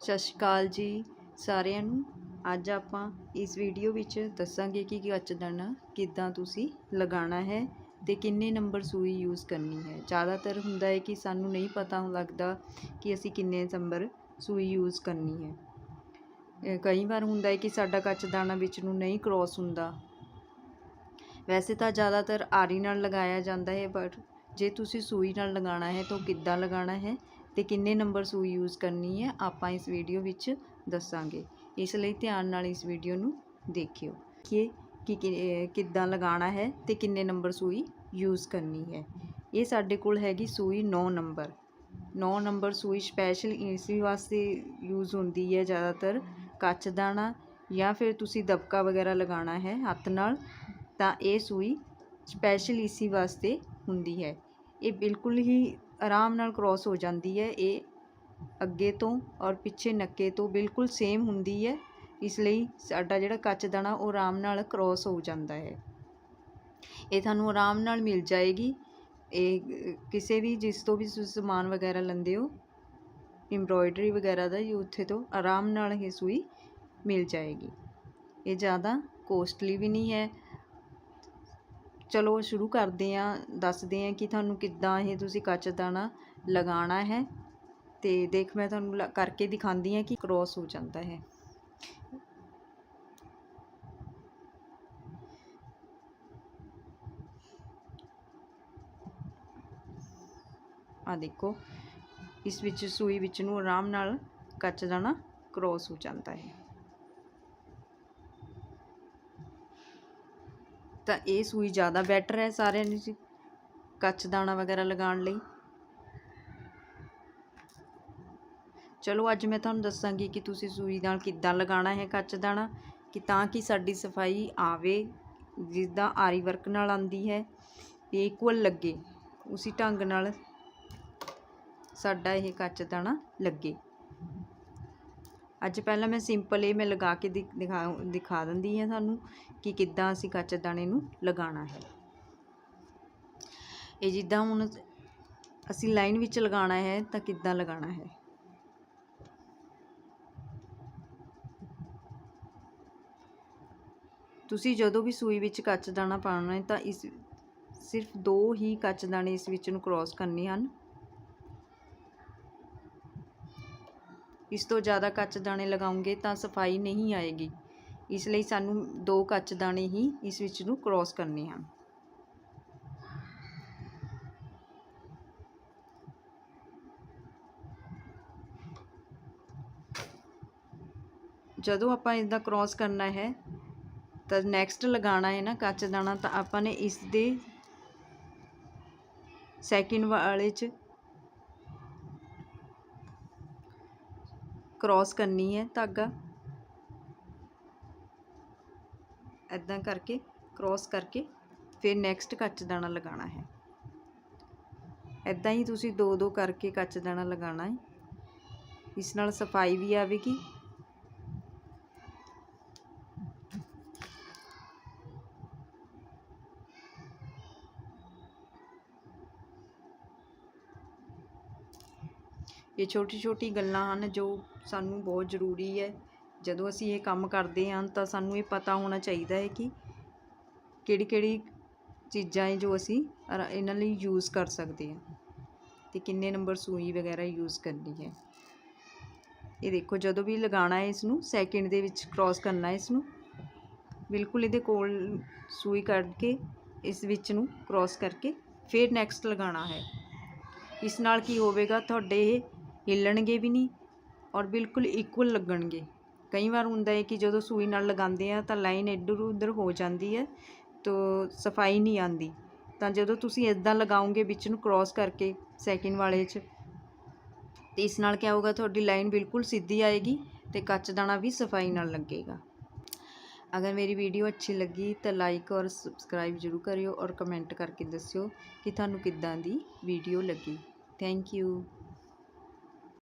ਸਤਿ ਸ਼੍ਰੀ ਅਕਾਲ ਜੀ ਸਾਰਿਆਂ ਨੂੰ। ਅੱਜ ਆਪਾਂ ਇਸ ਵੀਡੀਓ ਵਿੱਚ ਦੱਸਾਂਗੇ ਕਿ ਕੱਚਦਾਨਾ ਕਿੱਦਾਂ ਤੁਸੀਂ ਲਗਾਉਣਾ ਹੈ ਤੇ ਕਿੰਨੇ ਨੰਬਰ ਸੂਈ ਯੂਜ਼ ਕਰਨੀ ਹੈ। ਜ਼ਿਆਦਾਤਰ ਹੁੰਦਾ ਹੈ ਕਿ ਸਾਨੂੰ ਨਹੀਂ ਪਤਾ ਲੱਗਦਾ ਕਿ ਅਸੀਂ ਕਿੰਨੇ ਨੰਬਰ ਸੂਈ ਯੂਜ਼ ਕਰਨੀ ਹੈ। ਕਈ ਵਾਰ ਹੁੰਦਾ ਹੈ ਕਿ ਸਾਡਾ ਕੱਚਦਾਨਾ ਵਿੱਚ ਨੂੰ ਨਹੀਂ ਕ੍ਰੋਸ ਹੁੰਦਾ। ਵੈਸੇ ਤਾਂ ਜ਼ਿਆਦਾਤਰ ਆਰੀ ਨਾਲ ਲਗਾਇਆ ਜਾਂਦਾ ਹੈ, ਪਰ ਜੇ ਤੁਸੀਂ ਸੂਈ ਨਾਲ ਲਗਾਉਣਾ ਹੈ ਤਾਂ ਕਿੱਦਾਂ ਲਗਾਉਣਾ ਹੈ ਤੇ ਕਿੰਨੇ ਨੰਬਰ ਸੂਈ ਯੂਜ਼ ਕਰਨੀ ਹੈ, ਆਪਾਂ ਇਸ ਵੀਡੀਓ ਵਿੱਚ ਦੱਸਾਂਗੇ। ਇਸ ਲਈ ਧਿਆਨ ਨਾਲ ਇਸ ਵੀਡੀਓ ਨੂੰ ਦੇਖਿਓ। ਕਿ ਕਿ ਕਿੱਦਾਂ ਲਗਾਉਣਾ ਹੈ ਤੇ ਕਿੰਨੇ ਨੰਬਰ ਸੂਈ ਯੂਜ਼ ਕਰਨੀ ਹੈ। ਇਹ ਸਾਡੇ ਕੋਲ ਹੈਗੀ ਸੂਈ 9 ਨੰਬਰ। 9 ਨੰਬਰ ਸੂਈ ਸਪੈਸ਼ਲ ਇਸੇ ਵਾਸਤੇ ਯੂਜ਼ ਹੁੰਦੀ ਹੈ ਜ਼ਿਆਦਾਤਰ ਕੱਚ ਦਾਣਾ ਜਾਂ ਫਿਰ ਤੁਸੀਂ ਦਬਕਾ ਵਗੈਰਾ ਲਗਾਉਣਾ ਹੈ ਹੱਥ ਨਾਲ, ਤਾਂ ਇਹ ਸੂਈ ਸਪੈਸ਼ਲ ਇਸੀ ਵਾਸਤੇ ਹੁੰਦੀ ਹੈ। ਇਹ ਬਿਲਕੁਲ ਹੀ ਆਰਾਮ ਨਾਲ ਕ੍ਰੋਸ ਹੋ ਜਾਂਦੀ ਹੈ, ਇਹ ਅੱਗੇ ਤੋਂ ਔਰ ਪਿੱਛੇ ਨੱਕੇ ਤੋਂ ਬਿਲਕੁਲ ਸੇਮ ਹੁੰਦੀ ਹੈ। ਇਸ ਲਈ ਸਾਡਾ ਜਿਹੜਾ ਕੱਚ ਦਾਣਾ, ਉਹ ਆਰਾਮ ਨਾਲ ਕ੍ਰੋਸ ਹੋ ਜਾਂਦਾ ਹੈ। ਇਹ ਤੁਹਾਨੂੰ ਆਰਾਮ ਨਾਲ ਮਿਲ ਜਾਏਗੀ। ਇਹ, ਕਿਸੇ ਵੀ, ਜਿਸ ਤੋਂ ਵੀ ਤੁਸੀਂ ਸਮਾਨ ਵਗੈਰਾ ਲੈਂਦੇ ਹੋ ਐਮਬ੍ਰੋਇਡਰੀ ਵਗੈਰਾ ਦਾ ਇਹ ਉੱਥੇ ਤੋਂ ਆਰਾਮ ਨਾਲ ਇਹ ਸੂਈ ਮਿਲ ਜਾਏਗੀ। ਇਹ ਜ਼ਿਆਦਾ ਕੋਸਟਲੀ ਵੀ ਨਹੀਂ ਹੈ। ਚਲੋ ਸ਼ੁਰੂ ਕਰਦੇ ਹਾਂ, ਦੱਸਦੇ ਹਾਂ ਕਿ ਤੁਹਾਨੂੰ ਕਿੱਦਾਂ ਇਹ ਤੁਸੀਂ ਕੱਚ ਦਾਣਾ ਲਗਾਉਣਾ ਹੈ। ਤੇ ਦੇਖ, ਮੈਂ ਤੁਹਾਨੂੰ ਲ- ਕਰਕੇ ਦਿਖਾਉਂਦੀ ਹਾਂ ਕਿ ਕ੍ਰੋਸ ਹੋ ਜਾਂਦਾ ਹੈ। ਆ ਦੇਖੋ, ਇਸ ਵਿੱਚ ਸੂਈ ਵਿੱਚ ਨੂੰ ਆਰਾਮ ਨਾਲ ਕੱਚ ਦਾਣਾ ਕ੍ਰੋਸ ਹੋ ਜਾਂਦਾ ਹੈ। ਤਾਂ ਇਹ ਸੂਈ ਜ਼ਿਆਦਾ ਬੈਟਰ ਹੈ ਸਾਰਿਆਂ ਨੂੰ ਜੀ, ਕੱਚ ਦਾਣਾ ਵਗੈਰਾ ਲਗਾਉਣ ਲਈ। ਚਲੋ ਅੱਜ ਮੈਂ ਤੁਹਾਨੂੰ ਦੱਸਾਂਗੀ ਕਿ ਤੁਸੀਂ ਸੂਈ ਨਾਲ ਕਿੱਦਾਂ ਲਗਾਉਣਾ ਹੈ ਕੱਚ ਦਾਣਾ, ਕਿ ਤਾਂ ਕਿ ਸਾਡੀ ਸਫ਼ਾਈ ਆਵੇ, ਜਿੱਦਾਂ ਆਰੀ ਵਰਕ ਨਾਲ ਆਂਦੀ ਹੈ ਤੇ ਇਕੁਅਲ ਲੱਗੇ, ਉਸੇ ਢੰਗ ਨਾਲ ਸਾਡਾ ਇਹ ਕੱਚ ਦਾਣਾ ਲੱਗੇ। ਅੱਜ ਪਹਿਲਾਂ ਮੈਂ ਸਿੰਪਲ ਇਹ ਮੈਂ ਲਗਾ ਕੇ ਦਿ- ਦਿਖਾ ਦਿਖਾ ਦਿੰਦੀ ਹਾਂ ਤੁਹਾਨੂੰ ਕਿ ਕਿੱਦਾਂ ਅਸੀਂ ਕੱਚ ਦਾਣੇ ਨੂੰ ਲਗਾਉਣਾ ਹੈ। ਇਹ ਜਿੱਦਾਂ ਹੁਣ ਅਸੀਂ ਲਾਈਨ ਵਿੱਚ ਲਗਾਉਣਾ ਹੈ ਤਾਂ ਕਿੱਦਾਂ ਲਗਾਉਣਾ ਹੈ। ਤੁਸੀਂ ਜਦੋਂ ਵੀ ਸੂਈ ਵਿੱਚ ਕੱਚ ਦਾਣਾ ਪਾਉਣਾ ਹੈ ਤਾਂ ਇਸ, ਸਿਰਫ ਦੋ ਹੀ ਕੱਚ ਦਾਣੇ ਇਸ ਵਿੱਚ ਨੂੰ ਕ੍ਰੋਸ ਕਰਨੇ ਹਨ। ਇਸ ਤੋਂ ਜ਼ਿਆਦਾ ਕੱਚ ਦਾਣੇ ਲਗਾਉਂਗੇ ਤਾਂ ਸਫ਼ਾਈ ਨਹੀਂ ਆਏਗੀ। ਇਸ ਲਈ ਸਾਨੂੰ ਦੋ ਕੱਚ ਦਾਣੇ ਹੀ ਇਸ ਵਿੱਚ ਨੂੰ ਕ੍ਰੋਸ ਕਰਨੇ ਹਨ। ਜਦੋਂ ਆਪਾਂ ਇਸਦਾ ਕ੍ਰੋਸ ਕਰਨਾ ਹੈ, ਤਾਂ ਨੈਕਸਟ ਲਗਾਉਣਾ ਹੈ ਨਾ ਕੱਚ ਦਾਣਾ, ਤਾਂ ਆਪਾਂ ਨੇ ਇਸ ਦੇ ਸੈਕਿੰਡ ਵਾਲੇ 'ਚ ਕ੍ਰੋਸ ਕਰਨੀ ਹੈ ਧਾਗਾ। ਐਦਾਂ ਕਰਕੇ ਕ੍ਰੋਸ ਕਰਕੇ ਫਿਰ ਨੈਕਸਟ ਕੱਚ ਦਾਣਾ ਲਗਾਉਣਾ ਹੈ। ਐਦਾਂ ਹੀ ਤੁਸੀਂ ਦੋ ਦੋ ਕਰਕੇ ਕੱਚ ਦਾਣਾ ਲਗਾਉਣਾ ਹੈ। ਇਸ ਨਾਲ ਸਫ਼ਾਈ ਵੀ ਆਵੇਗੀ ਇਹ ਛੋਟੀ ਛੋਟੀ ਗੱਲਾਂ ਹਨ ਜੋ ਸਾਨੂੰ ਬਹੁਤ ਜ਼ਰੂਰੀ ਹੈ। ਜਦੋਂ ਅਸੀਂ ਇਹ ਕੰਮ ਕਰਦੇ ਹਾਂ ਤਾਂ ਸਾਨੂੰ ਇਹ ਪਤਾ ਹੋਣਾ ਚਾਹੀਦਾ ਹੈ ਕਿ ਕਿਹੜੀ ਕਿਹੜੀ ਚੀਜ਼ਾਂ ਹੈ ਜੋ ਅਸੀਂ ਇਹਨਾਂ ਲਈ ਯੂਜ਼ ਕਰ ਸਕਦੇ ਹਾਂ ਤੇ ਕਿੰਨੇ ਨੰਬਰ ਸੂਈ ਵਗੈਰਾ ਯੂਜ਼ ਕਰਨੀ ਹੈ। ਇਹ ਦੇਖੋ, ਜਦੋਂ ਵੀ ਲਗਾਉਣਾ ਹੈ ਇਸ ਨੂੰ ਸੈਕਿੰਡ ਦੇ ਵਿੱਚ ਕ੍ਰੋਸ ਕਰਨਾ ਹੈ ਇਸ ਨੂੰ ਬਿਲਕੁਲ ਇਹਦੇ ਕੋਲ ਸੂਈ ਕੱਢ ਕੇ ਇਸ ਵਿੱਚ ਨੂੰ ਕ੍ਰੋਸ ਕਰਕੇ ਫਿਰ ਨੈਕਸਟ ਲਗਾਉਣਾ ਹੈ। ਇਸ ਨਾਲ ਕੀ ਹੋਵੇਗਾ, ਤੁਹਾਡੇ ਇਹ ਹਿੱਲਣਗੇ ਵੀ ਨਹੀਂ ਔਰ ਬਿਲਕੁਲ ਇਕੁਅਲ ਲੱਗਣਗੇ। ਕਈ ਵਾਰ ਹੁੰਦਾ ਹੈ ਕਿ ਜਦੋਂ ਸੂਈ ਨਾਲ ਲਗਾਉਂਦੇ ਆ ਤਾਂ ਲਾਈਨ ਇੱਧਰ ਉੱਧਰ ਹੋ ਜਾਂਦੀ ਹੈ ਤੋ ਸਫ਼ਾਈ ਨਹੀਂ ਆਂਦੀ ਤਾਂ ਜਦੋਂ ਤੁਸੀਂ ਇਦਾਂ ਲਗਾਓਗੇ ਵਿੱਚ ਨੂੰ ਕ੍ਰੋਸ ਕਰਕੇ ਸੈਕਿੰਡ ਵਾਲੇ 'ਚ, ਤੇ ਇਸ ਨਾਲ ਕੀ ਹੋਊਗਾ ਤੁਹਾਡੀ ਲਾਈਨ ਬਿਲਕੁਲ ਸਿੱਧੀ ਆਏਗੀ ਤੇ ਕੱਚ ਦਾਣਾ ਵੀ ਸਫ਼ਾਈ ਨਾਲ ਲੱਗੇਗਾ। ਅਗਰ ਮੇਰੀ ਵੀਡੀਓ ਅੱਛੀ ਲੱਗੀ ਤਾਂ ਲਾਈਕ ਔਰ ਸਬਸਕ੍ਰਾਈਬ ਜ਼ਰੂਰ ਕਰਿਓ ਔਰ ਕਮੈਂਟ ਕਰਕੇ ਦੱਸਿਓ ਕਿ ਤੁਹਾਨੂੰ ਕਿੱਦਾਂ ਦੀ ਵੀਡੀਓ ਲੱਗੀ। Thank you